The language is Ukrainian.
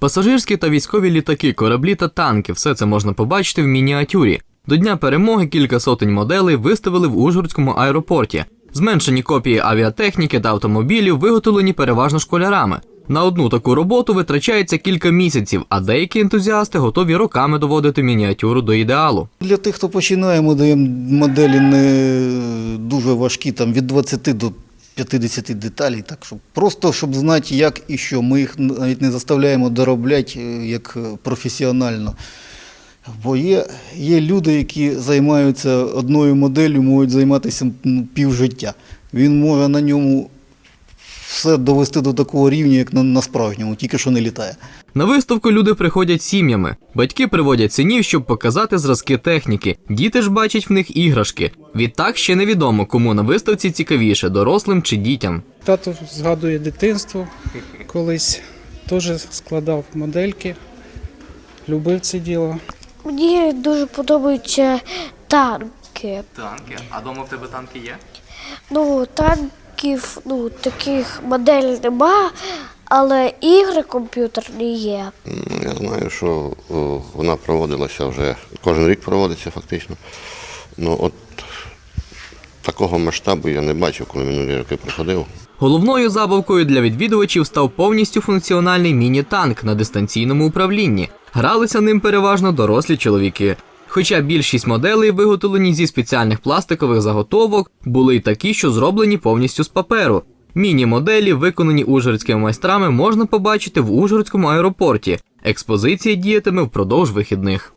Пасажирські та військові літаки, кораблі та танки все це можна побачити в мініатюрі. До Дня перемоги кілька сотень моделей виставили в Ужгородському аеропорті. Зменшені копії авіатехніки та автомобілів виготовлені переважно школярами. На одну таку роботу витрачається кілька місяців, а деякі ентузіасти готові роками доводити мініатюру до ідеалу. Для тих, хто починає, ми даємо моделі не дуже важкі, там від 20 до 50 деталей. Так, щоб, просто щоб знати, як і що. Ми їх навіть не заставляємо доробляти е, як е, професіонально. Бо є, є люди, які займаються одною моделлю, можуть займатися півжиття. Він може на ньому все довести до такого рівня, як на, на справжньому, тільки що не літає. На виставку люди приходять сім'ями. Батьки приводять синів, щоб показати зразки техніки. Діти ж бачать в них іграшки. Відтак ще невідомо, кому на виставці цікавіше дорослим чи дітям. Тато згадує дитинство колись, теж складав модельки, любив це діло. Мені дуже подобаються танки. Танки. А дома в тебе танки є? Ну, танків, ну, таких моделей нема, але ігри комп'ютерні є. Я знаю, що о, вона проводилася вже кожен рік проводиться фактично. Ну от такого масштабу я не бачив, коли минулі роки приходив. Головною забавкою для відвідувачів став повністю функціональний міні-танк на дистанційному управлінні. Гралися ним переважно дорослі чоловіки. Хоча більшість моделей, виготовлені зі спеціальних пластикових заготовок, були й такі, що зроблені повністю з паперу. Міні-моделі, виконані ужгородськими майстрами, можна побачити в Ужгородському аеропорті. Експозиція діятиме впродовж вихідних.